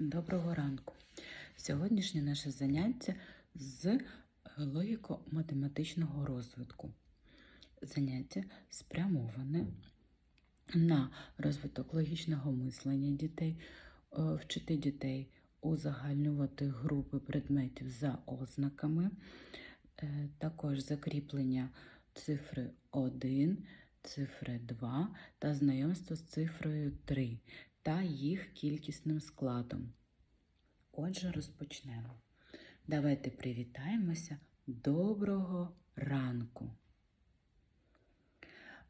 Доброго ранку. Сьогоднішнє наше заняття з логіко-математичного розвитку. Заняття спрямоване на розвиток логічного мислення дітей, е, вчити дітей узагальнювати групи предметів за ознаками, е, також закріплення цифри 1, цифри 2 та знайомство з цифрою 3 та їх кількісним складом. Отже, розпочнемо. Давайте привітаємося. Доброго ранку!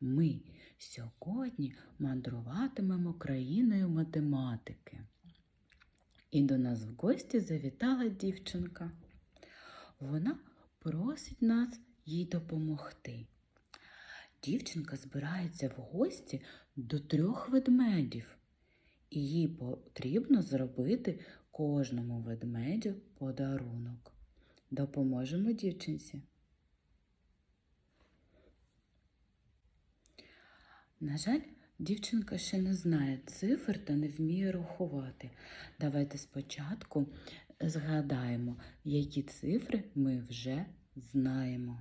Ми сьогодні мандруватимемо країною математики. І до нас в гості завітала дівчинка. Вона просить нас їй допомогти. Дівчинка збирається в гості до трьох ведмедів, їй потрібно зробити кожному ведмедю подарунок. Допоможемо дівчинці. На жаль, дівчинка ще не знає цифр та не вміє рахувати. Давайте спочатку згадаємо, які цифри ми вже знаємо.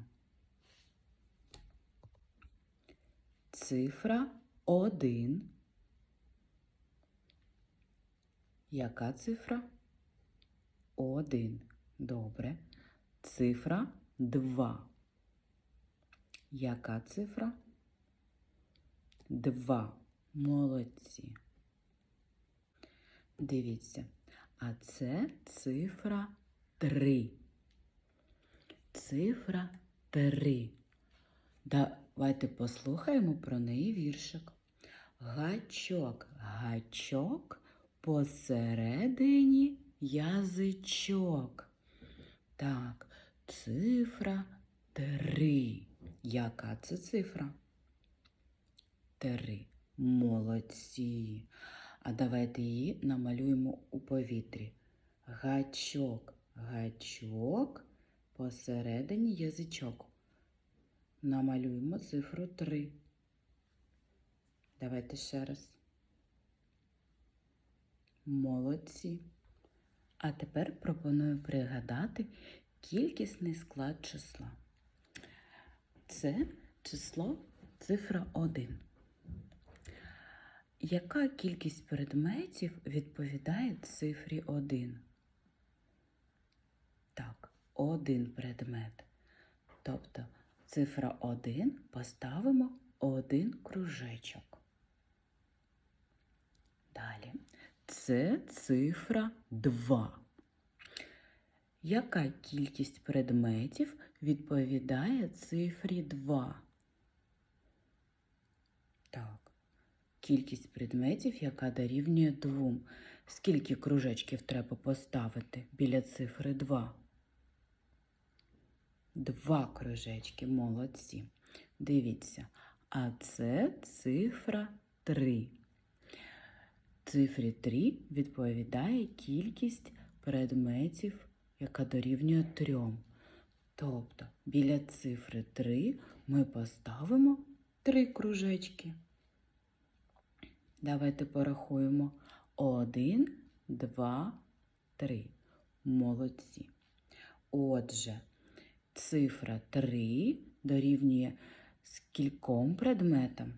Цифра 1. Яка цифра? 1. Добре. Цифра 2. Яка цифра? 2. Молодці. Дивіться. А це цифра 3. Цифра 3. Давайте послухаємо про неї віршик. Гачок, гачок, посередині язичок. Так, цифра 3. Яка це цифра? 3. Молодці. А давайте її намалюємо у повітрі. Гачок, гачок, посередині язичок. Намалюємо цифру 3. Давайте ще раз. Молодці. А тепер пропоную пригадати кількісний склад числа. Це число цифра 1. Яка кількість предметів відповідає цифрі 1? Так, один предмет. Тобто цифра 1 поставимо один кружечок. Далі. Це цифра 2. Яка кількість предметів відповідає цифрі 2? Так, кількість предметів, яка дорівнює 2. Скільки кружечків треба поставити біля цифри 2? Два кружечки, молодці. Дивіться, а це цифра 3. Цифрі 3 відповідає кількість предметів, яка дорівнює 3. Тобто біля цифри 3 ми поставимо 3 кружечки. Давайте порахуємо 1, 2, 3. Молодці. Отже, цифра 3 дорівнює скільком предметам?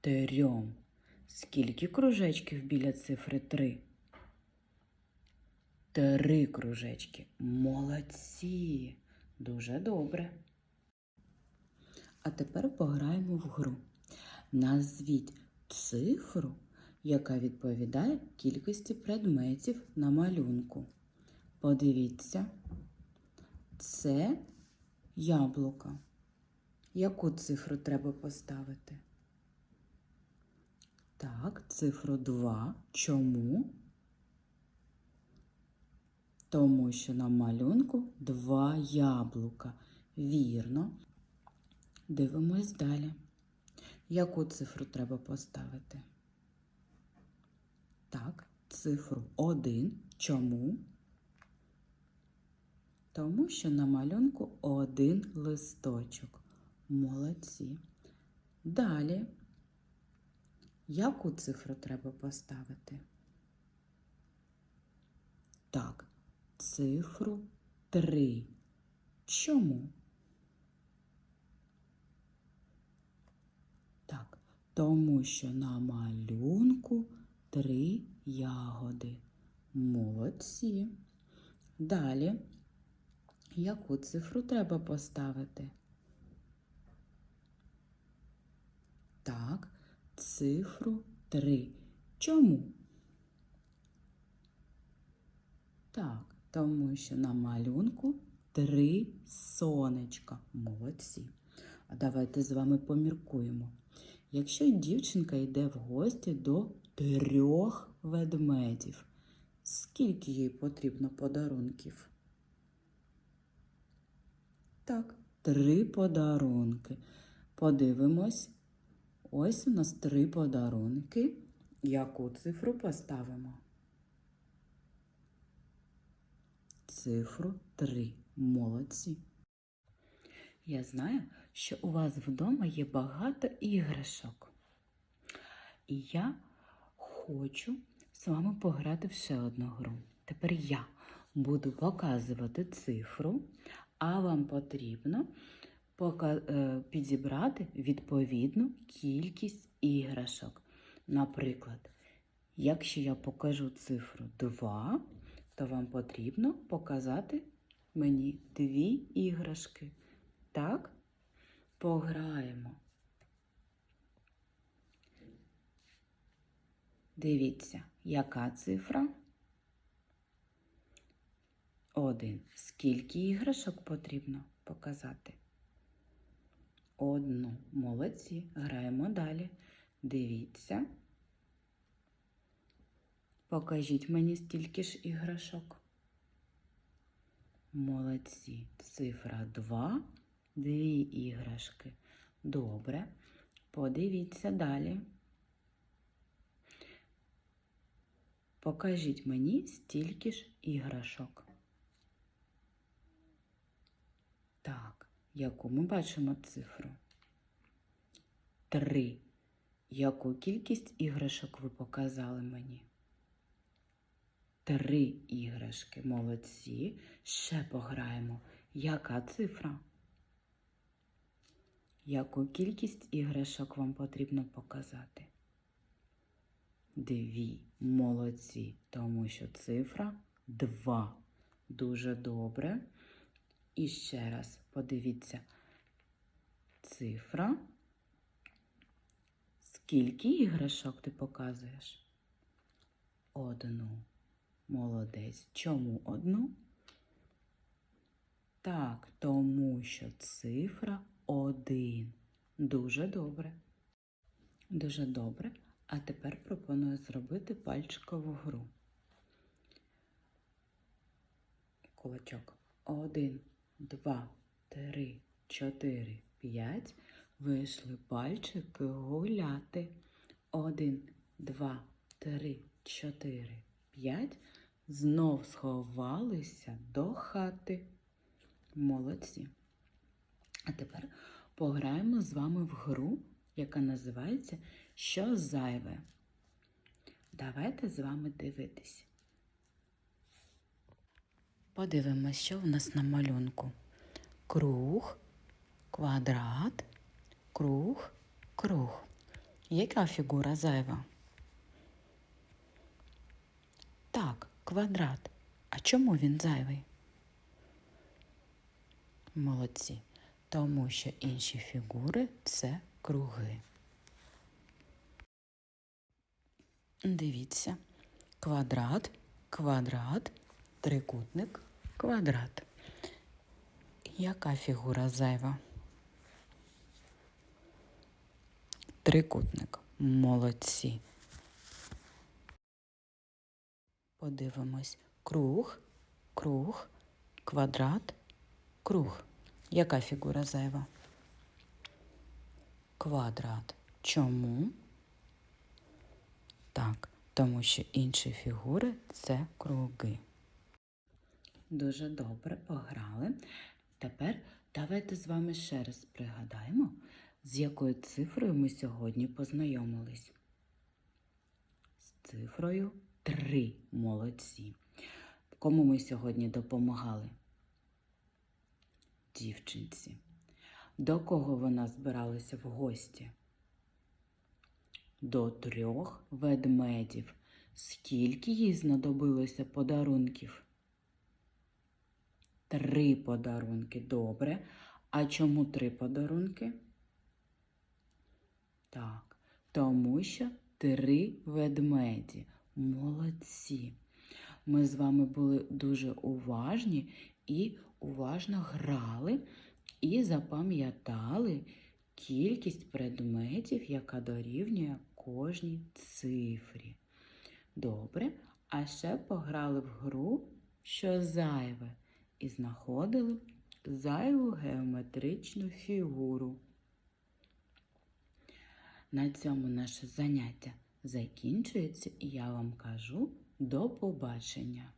Трьом. Скільки кружечків біля цифри 3? Три кружечки. Молодці. Дуже добре. А тепер пограємо в гру. Назвіть цифру, яка відповідає кількості предметів на малюнку. Подивіться, це яблука. Яку цифру треба поставити? Так, цифру 2. Чому? Тому що на малюнку два яблука. Вірно. Дивимось далі. Яку цифру треба поставити? Так, цифру 1. Чому? Тому що на малюнку один листочок. Молодці. Далі. Яку цифру треба поставити? Так, цифру 3. Чому? Так, тому що на малюнку три ягоди. Молодці. Далі, яку цифру треба поставити? Так, цифру 3. Чому? Так, тому що на малюнку три сонечка. Молодці. А давайте з вами поміркуємо. Якщо дівчинка йде в гості до трьох ведмедів, скільки їй потрібно подарунків? Так, три подарунки. Подивимось. Ось у нас три подарунки. Яку цифру поставимо? Цифру 3. Молодці. Я знаю, що у вас вдома є багато іграшок. І я хочу з вами пограти в ще одну гру. Тепер я буду показувати цифру, а вам потрібно підібрати відповідну кількість іграшок. Наприклад, якщо я покажу цифру 2, то вам потрібно показати мені дві іграшки. Так? Пограємо. Дивіться, яка цифра? Один. Скільки іграшок потрібно показати? Одну. Молодці. Граємо далі. Дивіться. Покажіть мені стільки ж іграшок. Молодці. Цифра 2. Дві іграшки. Добре. Подивіться далі. Покажіть мені стільки ж іграшок. Так, яку ми бачимо цифру? Три. Яку кількість іграшок ви показали мені? Три іграшки. Молодці. Ще пограємо. Яка цифра? Яку кількість іграшок вам потрібно показати? Дві. Молодці, тому що цифра 2. Дуже добре. І ще раз подивіться. Цифра. Скільки іграшок ти показуєш? Одну. Молодець. Чому одну? Так, тому що цифра 1. Дуже добре. Дуже добре. А тепер пропоную зробити пальчикову гру. Кулачок. Один, два, три, чотири, п'ять. Вийшли пальчики гуляти. Один, два, три, чотири, п'ять. Знов сховалися до хати. Молодці. А тепер пограємо з вами в гру, яка називається Що зайве. Давайте з вами дивитись. Подивимось, що в нас на малюнку. Круг, квадрат, круг, круг. Яка фігура зайва? Так, квадрат. А чому він зайвий? Молодці. Тому що інші фігури це круги. Дивіться. Квадрат, квадрат, трикутник, квадрат. Яка фігура зайва? Трикутник. Молодці. Подивимось. Круг, круг, квадрат, круг. Яка фігура зайва? Квадрат. Чому? Так, тому що інші фігури це круги. Дуже добре пограли. Тепер давайте з вами ще раз пригадаємо, з якою цифрою ми сьогодні познайомились. З цифрою 3. Молодці. Кому ми сьогодні допомагали? Дівчинці. До кого вона збиралася в гості? До трьох ведмедів. Скільки їй знадобилося подарунків? Три подарунки. Добре. А чому три подарунки? Так, тому що три ведмеді. Молодці. Ми з вами були дуже уважні і уважно грали і запам'ятали кількість предметів, яка дорівнює кожній цифрі. Добре, а ще пограли в гру, що зайве, і знаходили зайву геометричну фігуру. На цьому наше заняття закінчується, і я вам кажу до побачення.